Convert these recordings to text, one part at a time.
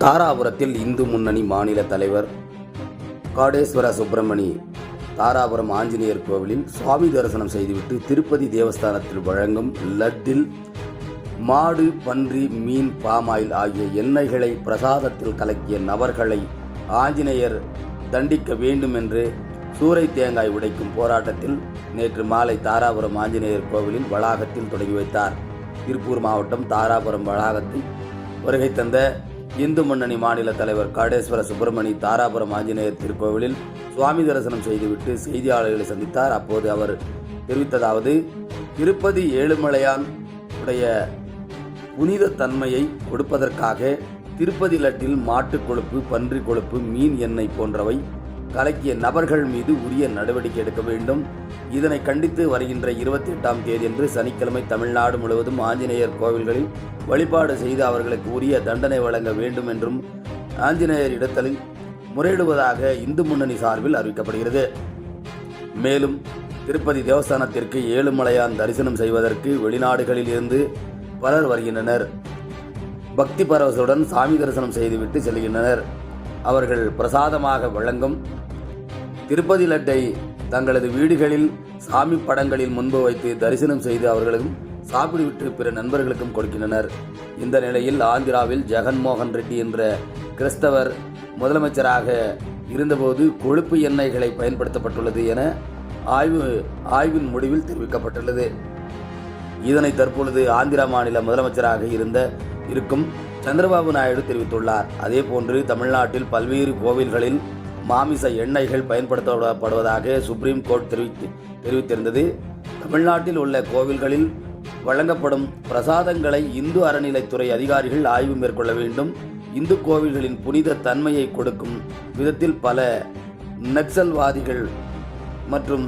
தாராபுரத்தில் இந்து முன்னணி மாநில தலைவர் காடேஸ்வர சுப்பிரமணி தாராபுரம் ஆஞ்சநேயர் கோவிலில் சுவாமி தரிசனம் செய்துவிட்டு திருப்பதி தேவஸ்தானத்தில் வழங்கும் லட்டில் மாடு பன்றி மீன் பாமாயில் ஆகிய எண்ணெய்களை பிரசாதத்தில் கலக்கிய நபர்களை ஆஞ்சநேயர் தண்டிக்க வேண்டும் என்று சூறை தேங்காய் உடைக்கும் போராட்டத்தில் நேற்று மாலை தாராபுரம் ஆஞ்சநேயர் கோவிலில் வளாகத்தில் தொடங்கி வைத்தார். திருப்பூர் மாவட்டம் தாராபுரம் வளாகத்தில் வருகை தந்த இந்து முன்னணி மாநில தலைவர் காடேஸ்வர சுப்பிரமணி தாராபுரம் ஆஞ்சநேயர் திருக்கோவிலில் சுவாமி தரிசனம் செய்துவிட்டு செய்தியாளர்களை சந்தித்தார். அப்போது அவர் தெரிவித்ததாவது திருப்பதி ஏழுமலையான் உடைய புனித தன்மையை கொடுப்பதற்காக திருப்பதி லட்டில் மாட்டுக் கொழுப்பு பன்றி கொழுப்பு மீன் எண்ணெய் போன்றவை கலக்கிய நபர்கள் மீது உரிய நடவடிக்கை எடுக்க வேண்டும். இதனை கண்டித்து வருகின்ற இருபத்தி எட்டாம் தேதியன்று சனிக்கிழமை தமிழ்நாடு முழுவதும் ஆஞ்சநேயர் கோவில்களில் வழிபாடு செய்து அவர்களுக்கு உரிய தண்டனை வழங்க வேண்டும் என்றும் ஆஞ்சநேயர் இடத்தலில் முறையிடுவதாக இந்து முன்னணி சார்பில் அறிவிக்கப்படுகிறது. மேலும் திருப்பதி தேவஸ்தானத்திற்கு ஏழுமலையான் தரிசனம் செய்வதற்கு வெளிநாடுகளில் இருந்து பலர் வருகின்றனர். பக்தி பரவசுடன் சாமி தரிசனம் செய்துவிட்டு செல்கின்றனர். அவர்கள் பிரசாதமாக வழங்கும் திருப்பதி லட்டை தங்களது வீடுகளில் சாமி படங்களில் முன்பு வைத்து தரிசனம் செய்து அவர்களும் சாப்பிடுவிட்டு பிற நண்பர்களுக்கும் கொடுக்கின்றனர். இந்த நிலையில் ஆந்திராவில் ஜெகன்மோகன் ரெட்டி என்ற கிறிஸ்தவர் முதலமைச்சராக இருந்தபோது கொழுப்பு எண்ணெய்களை பயன்படுத்தப்பட்டுள்ளது என ஆய்வு ஆய்வின் முடிவில் தெரிவிக்கப்பட்டுள்ளது. இதனை தற்பொழுது ஆந்திரா மாநில முதலமைச்சராக இருந்த இருக்கும் சந்திரபாபு நாயுடு தெரிவித்துள்ளார். அதேபோன்று தமிழ்நாட்டில் பல்வேறு கோவில்களில் மாமிச எண்ணெய்கள் பயன்படுத்தப்படுவதாக சுப்ரீம் கோர்ட் தெரிவித்து தெரிவித்திருந்தது. தமிழ்நாட்டில் உள்ள கோவில்களில் வழங்கப்படும் பிரசாதங்களை இந்து அறநிலைத்துறை அதிகாரிகள் ஆய்வு மேற்கொள்ள வேண்டும். இந்து கோவில்களின் புனித தன்மையை கொடுக்கும் விதத்தில் பல நக்சல்வாதிகள் மற்றும்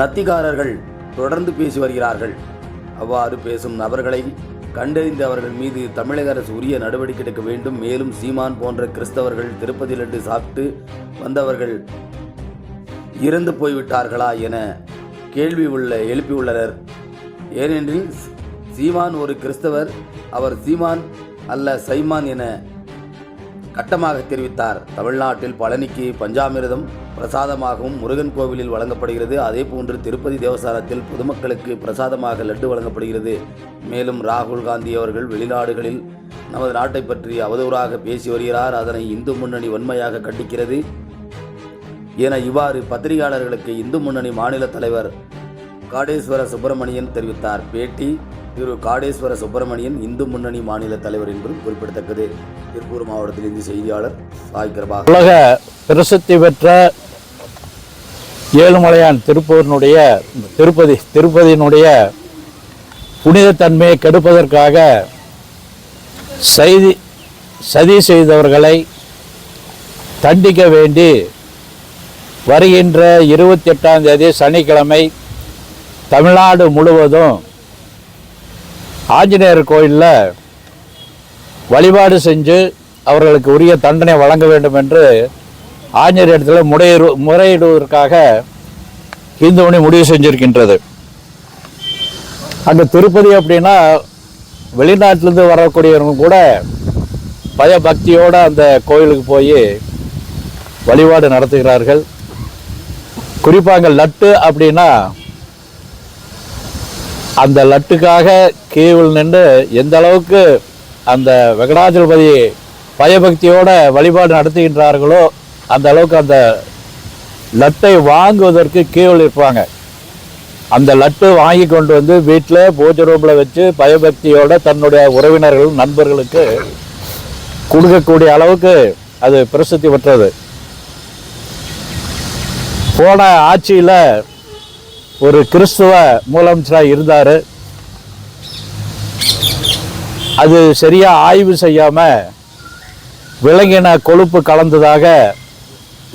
நத்திகாரர்கள் தொடர்ந்து பேசி வருகிறார்கள். அவ்வாறு பேசும் நபர்களை கண்டறிந்து அவர்கள் மீது தமிழக அரசு உரிய நடவடிக்கை எடுக்க வேண்டும். மேலும் சீமான் போன்ற கிறிஸ்தவர்கள் திருப்பதி லட்டு சாப்பிட்டு வந்தவர்கள் இறந்து போய்விட்டார்களா என கேள்வி உள்ள எழுப்பியுள்ளனர் ஏனெனில் சீமான் ஒரு கிறிஸ்தவர் அவர் சீமான் அல்ல சைமான் என கட்டமாக தெரிவித்தார். தமிழ்நாட்டில் பழனிக்கு பஞ்சாமிரதம் பிரசாதமாகவும் முருகன் கோவிலில் வழங்கப்படுகிறது. அதேபோன்று திருப்பதி தேவசாரத்தில் பொதுமக்களுக்கு பிரசாதமாக லட்டு வழங்கப்படுகிறது. மேலும் ராகுல் காந்தி அவர்கள் வெளிநாடுகளில் நமது நாட்டை பற்றி அவதூறாக பேசி வருகிறார். அதனை இந்து முன்னணி வன்மையாக கண்டிக்கிறது. என இவ்வாறு பத்திரிகையாளர்களுக்கு இந்து முன்னணி மாநில தலைவர் காடேஸ்வர சுப்பிரமணியன் தெரிவித்தார். பேட்டி திரு காடேஸ்வர சுப்பிரமணியன் இந்து முன்னணி மாநில தலைவர் என்பதும் குறிப்பிடத்தக்கது. திருப்பூர் மாவட்டத்தில் இருந்து செய்தியாளர் சாய் உலக பிரசித்தி பெற்ற ஏழுமலையான் திருப்பூரினுடைய திருப்பதி திருப்பதியினுடைய புனிதத்தன்மையை கெடுப்பதற்காக செய்தி சதி செய்தவர்களை தண்டிக்க வேண்டி வருகின்ற இருபத்தி எட்டாம் தேதி சனிக்கிழமை தமிழ்நாடு முழுவதும் ஆஞ்சநேயர் கோயிலில் வழிபாடு செஞ்சு அவர்களுக்கு உரிய தண்டனை வழங்க வேண்டும் என்று ஆஞ்சநேயர் இடத்துல முறையிடு முறையிடுவதற்காக இந்து மணி முடிவு செஞ்சிருக்கின்றது. அங்கே திருப்பதி அப்படின்னா வெளிநாட்டிலேருந்து வரக்கூடியவங்க கூட பய பக்தியோடு அந்த கோயிலுக்கு போய் வழிபாடு நடத்துகிறார்கள். குறிப்பாக அங்கே லட்டு அப்படின்னா அந்த லட்டுக்காக கீவில் நின்று எந்த அளவுக்கு அந்த வெங்கடாஜலபதி பயபக்தியோட வழிபாடு நடத்துகின்றார்களோ அந்த அளவுக்கு அந்த லட்டை வாங்குவதற்கு கீழ் இருப்பாங்க. அந்த லட்டு வாங்கி கொண்டு வந்து வீட்டில் பூஜை ரூமில் வச்சு பயபக்தியோட தன்னுடைய உறவினர்கள் நண்பர்களுக்கு கொடுக்கக்கூடிய அளவுக்கு அது பிரசித்தி பெற்றது. போன ஆட்சியில் ஒரு கிறிஸ்துவ முதலமைச்சராக இருந்தார். அது சரியாக ஆய்வு செய்யாமல் விலங்கின கொழுப்பு கலந்ததாக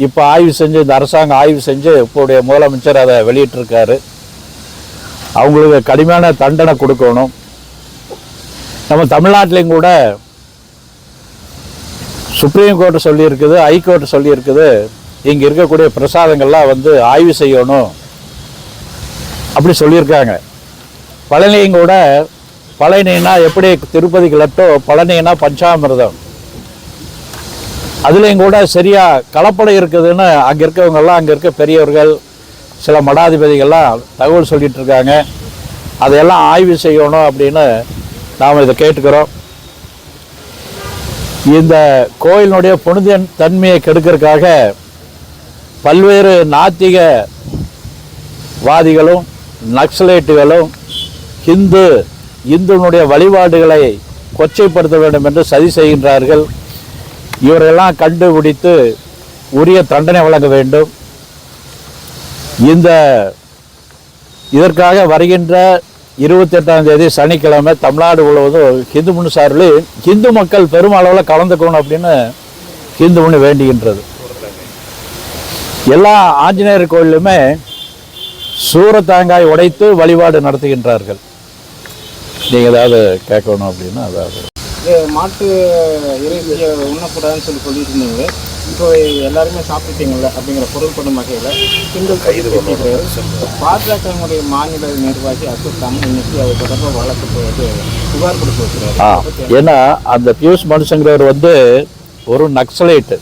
இப்போ ஆய்வு செஞ்சு இந்த அரசாங்கம் ஆய்வு செஞ்சு இப்போடைய முதலமைச்சர் அதை வெளியிட்டிருக்காரு. அவங்களுக்கு கடுமையான தண்டனை கொடுக்கணும். நம்ம தமிழ்நாட்டிலையும் கூட சுப்ரீம் கோர்ட்டு சொல்லியிருக்குது ஹைகோர்ட் சொல்லியிருக்குது. இங்கே இருக்கக்கூடிய பிரசாதங்கள்லாம் வந்து ஆய்வு செய்யணும். அப்படி சொல்லியிருக்காங்க. பழனியும் கூட பழனினா எப்படி திருப்பதிக்கு லட்டோ பழனினா பஞ்சாமிரதம். அதுலேயும் கூட சரியாக கலப்படம் இருக்குதுன்னு அங்கே இருக்கவங்கெல்லாம் அங்கே இருக்க பெரியவர்கள் சில மடாதிபதிகள்லாம் தகவல் சொல்லிகிட்டு இருக்காங்க. அதையெல்லாம் ஆய்வு செய்யணும் அப்படின்னு நாம் இதை கேட்டுக்கிறோம். இந்த கோயிலினுடைய புனித தன்மையை கெடுக்கிறதுக்காக பல்வேறு நாத்திக வாதிகளும் நக்சலைட்டுகளும் ஹிந்து இந்துனுடைய வழிபாடுகளை கொச்சைப்படுத்த வேண்டும் என்று சதி செய்கின்றார்கள். இவரெல்லாம் கண்டுபிடித்து உரிய தண்டனை வழங்க வேண்டும். இந்த இதற்காக வருகின்ற இருபத்தி எட்டாம் தேதி சனிக்கிழமை தமிழ்நாடு முழுவதும் ஹிந்து முன்னு சார்பில் ஹிந்து மக்கள் பெருமளவில் கலந்துக்கணும் அப்படின்னு ஹிந்து முன்னு வேண்டுகின்றது. எல்லா ஆஞ்சநேயர் கோயிலுமே சூரத்தாங்காய் உடைத்து வழிபாடு நடத்துகின்றார்கள். நீங்கள் ஏதாவது கேட்கணும் அப்படின்னா அதாவது இது மாட்டு இறைச்சியை உண்ணக்கூடாதுன்னு சொல்லி சொல்லிட்டு இருந்தீங்க இப்போ எல்லாருமே சாப்பிட்டீங்கல்ல அப்படிங்கிற பொருள்படும் வகையில் கிண்டல் பேசிக்கிறாரு பாஜகவுடைய மாநில நிர்வாகி அசுத்தாம இன்னைக்கு அவர் தொடர்பாக வழக்கு புகார் கொடுத்து அதை பத்தி ஏன்னா அந்த பியூஷ் மனுஷங்கிறவர் வந்து ஒரு நக்சலைட்டு.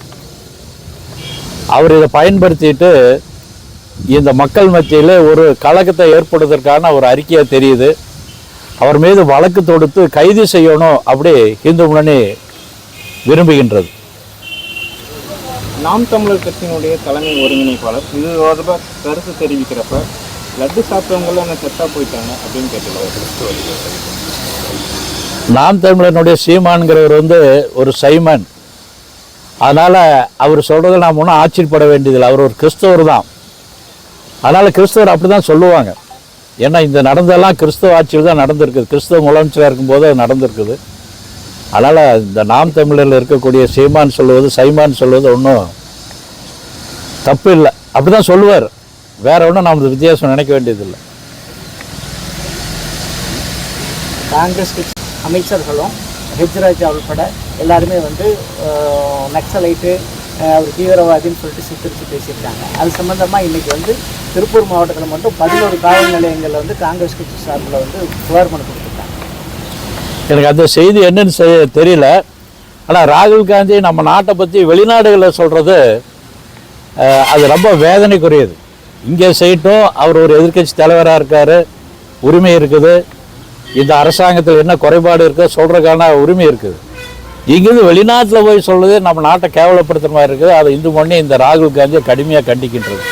அவர் இதை பயன்படுத்திட்டு இந்த மக்கள் மத்தியில் ஒரு கலக்கத்தை ஏற்படுவதற்கான ஒரு அறிக்கையாக தெரியுது. அவர் மீது வழக்கு தொடுத்து கைது செய்யணும் அப்படி இந்து முன்னணி விரும்புகின்றது. நாம் தமிழர் கட்சியினுடைய தலைமை ஒருங்கிணைப்பாளர் இது தொடர்பாக கருத்து தெரிவிக்கிறப்ப லட்டு சாப்பிட்டவங்களாம் என்ன செத்தா போயிட்டாங்க அப்படின்னு கேட்டுருக்காரு நாம் தமிழனுடைய சீமான்கிறவர் வந்து ஒரு சைமன். அதனால் அவர் சொல்கிறத நாம் ஒன்றும் ஆச்சரியப்பட வேண்டியதில்லை. அவர் ஒரு கிறிஸ்தவர் தான். அதனால் கிறிஸ்தவர் அப்படி தான் சொல்லுவாங்க. ஏன்னா இந்த நடந்தெல்லாம் கிறிஸ்தவ ஆட்சியில் தான் நடந்திருக்குது கிறிஸ்தவ முதலமைச்சராக இருக்கும்போது அது நடந்திருக்குது. அதனால் இந்த நாம் தமிழரில் இருக்கக்கூடிய சீமான் சொல்லுவது சைமான் சொல்வது ஒன்றும் தப்பு இல்லை. அப்படி தான் சொல்லுவார். வேற ஒன்றும் நாம் வித்தியாசம் நினைக்க வேண்டியதில்லை. காங்கிரஸ் கட்சி அமைச்சர்களும் ஹெச்ராஜா உள்பட எல்லாருமே வந்து நக்சலைட்டு அவர் தீவிரவாதின்னு சொல்லிட்டு சித்தரித்து பேசியிருக்காங்க. அது சம்மந்தமாக இன்றைக்கி வந்து திருப்பூர் மாவட்டத்தில் மட்டும் பதினோரு காவல் நிலையங்களில் வந்து காங்கிரஸ் கட்சி சார்பில் வந்து புகார் மனு கொடுத்துருக்காங்க. எனக்கு அந்த செய்தி என்னன்னு செய்ய தெரியல. ஆனால் ராகுல் காந்தி நம்ம நாட்டை பற்றி வெளிநாடுகளில் சொல்கிறது அது ரொம்ப வேதனைக்குரியது. இங்கே செய்யட்டும் அவர் ஒரு எதிர்க்கட்சி தலைவராக இருக்கார் உரிமை இருக்குது. இந்த அரசாங்கத்தில் என்ன குறைபாடு இருக்கோ சொல்கிறதுக்கான உரிமை இருக்குது. இங்கேருந்து வெளிநாட்டில் போய் சொல்லுது நம்ம நாட்டை கேவலப்படுத்துகிற மாதிரி இருக்குது. அதை இந்து பண்ணி இந்த ராகுல் காந்தியை கடுமையாக கண்டிக்கின்றது.